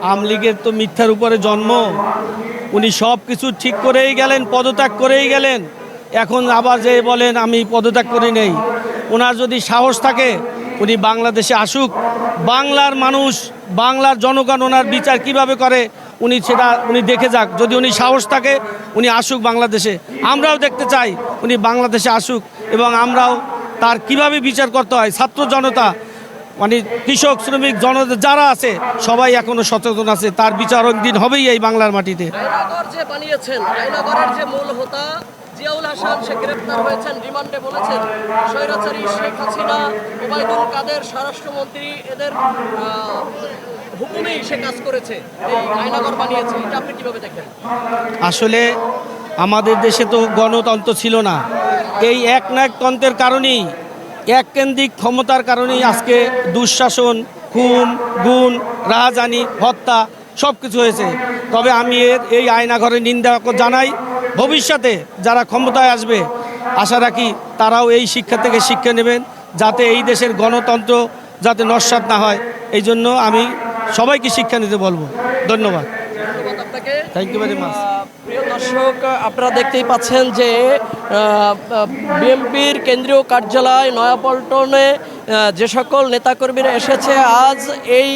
আমলিগের তো মিথ্যার উপরে জন্ম। উনি সব কিছু ঠিক করেই গেলেন, পদত্যাগ করেই গেলেন। এখন আবার যে বলেন, আমি পদত্যাগ করি নেই। ওনার যদি সাহস থাকে, উনি বাংলাদেশে আসুক। বাংলার মানুষ, বাংলার জনগণ ওনার বিচার কীভাবে করে, উনি সেটা উনি দেখে যাক। যদি উনি সাহস থাকে, উনি আসুক বাংলাদেশে। আমরাও দেখতে চাই উনি বাংলাদেশে আসুক এবং আমরাও তার কীভাবে বিচার করতে হয়। ছাত্র জনতা মানে কৃষক শ্রমিক জনতা যারা আছে সবাই এখনও সচেতন আছে। তার বিচার দিন হবেই এই বাংলার মাটিতে। জিয়াউল হাসান সে গ্রেপ্তার হয়েছেন রিমান্ডে বলেছেন স্বৈরাচারী শেখ হাসিনা ওবায়দুল কাদের স্বরাষ্ট্রমন্ত্রী এদের হুকুমেই সে কাজ করেছে এই আইনগর বানিয়েছে। এটা আপনি কীভাবে দেখেন? আসলে আমাদের দেশে তো গণতন্ত্র ছিল না। এই এক তন্ত্রের কারণেই এক কেন্দ্রিক ক্ষমতার কারণেই আজকে দুঃশাসন, খুন, গুণ রাহাজানি হত্যা সব কিছু হয়েছে। তবে আমি এর এই আয়নাঘরের নিন্দা জানাই, ভবিষ্যতে যারা ক্ষমতায় আসবে, আশা রাখি তারাও এই শিক্ষা থেকে শিক্ষা নেবেন, যাতে এই দেশের গণতন্ত্র যাতে নস্বাত না হয়। এই জন্য আমি সবাইকে শিক্ষা নিতে বলব। ধন্যবাদ। ধন্যবাদ আপনাকে। থ্যাংক ইউ ভেরি মাচ প্রিয় দর্শক আপনারা দেখতেই পাচ্ছেন যে বিএনপির কেন্দ্রীয় কার্যালয় নয়াপল্টনে যে সকল নেতাকর্মীরা এসেছে আজ এই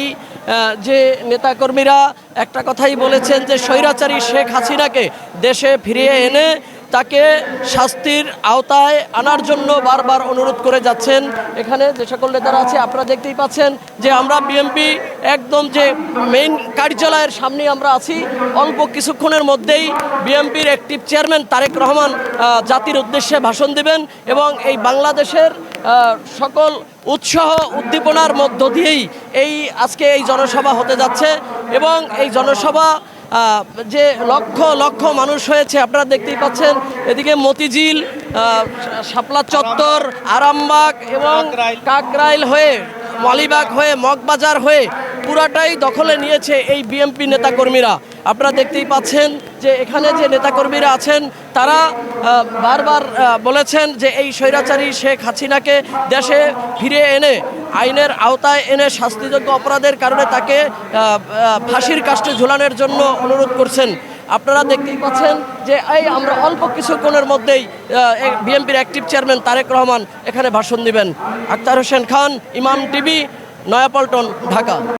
যে নেতাকর্মীরা একটা কথাই বলেছেন যে স্বৈরাচারী শেখ হাসিনাকে দেশে ফিরিয়ে এনে তাকে শাস্তির আওতায় আনার জন্য বারবার অনুরোধ করে যাচ্ছেন। এখানে যে সকল নেতারা আছে আপনারা দেখতেই পাচ্ছেন যে আমরা বিএমপি একদম যে মেইন কার্যালয়ের সামনে আমরা আছি অল্প কিছুক্ষণের মধ্যেই বিএমপির অ্যাক্টিভ চেয়ারম্যান তারেক রহমান জাতির উদ্দেশ্যে ভাষণ দেবেন এবং এই বাংলাদেশের সকল উৎসাহ উদ্দীপনার মধ্য দিয়েই এই আজকে এই জনসভা হতে যাচ্ছে এবং এই জনসভা যে লক্ষ লক্ষ মানুষ হয়েছে আপনারা দেখতেই পাচ্ছেন এদিকে মতিঝিল শাপলা চত্বর আরামবাগ এবং। কাকরাইল হয়ে মালিবাগ হয়ে, মগবাজার হয়ে পুরাটাই দখলে নিয়েছে এই বিএমপি নেতাকর্মীরা। আপনারা দেখতেই পাচ্ছেন যে এখানে যে নেতাকর্মীরা আছেন, তারা বারবার বলেছেন যে এই স্বৈরাচারী শেখ হাসিনাকে দেশে ফিরে এনে, আইনের আওতায় এনে শাস্তিযোগ্য অপরাধের কারণে তাকে ফাঁসির কাস্টে ঝুলানোর জন্য অনুরোধ করছেন। আপনারা দেখতেই পাচ্ছেন যে এই আমরা অল্প কিছুক্ষণের মধ্যেই বিএনপির অ্যাক্টিভ চেয়ারম্যান তারেক রহমান এখানে ভাষণ দিবেন। আক্তার হোসেন খান, ইমাম টিভি, নয়াপল্টন, ঢাকা।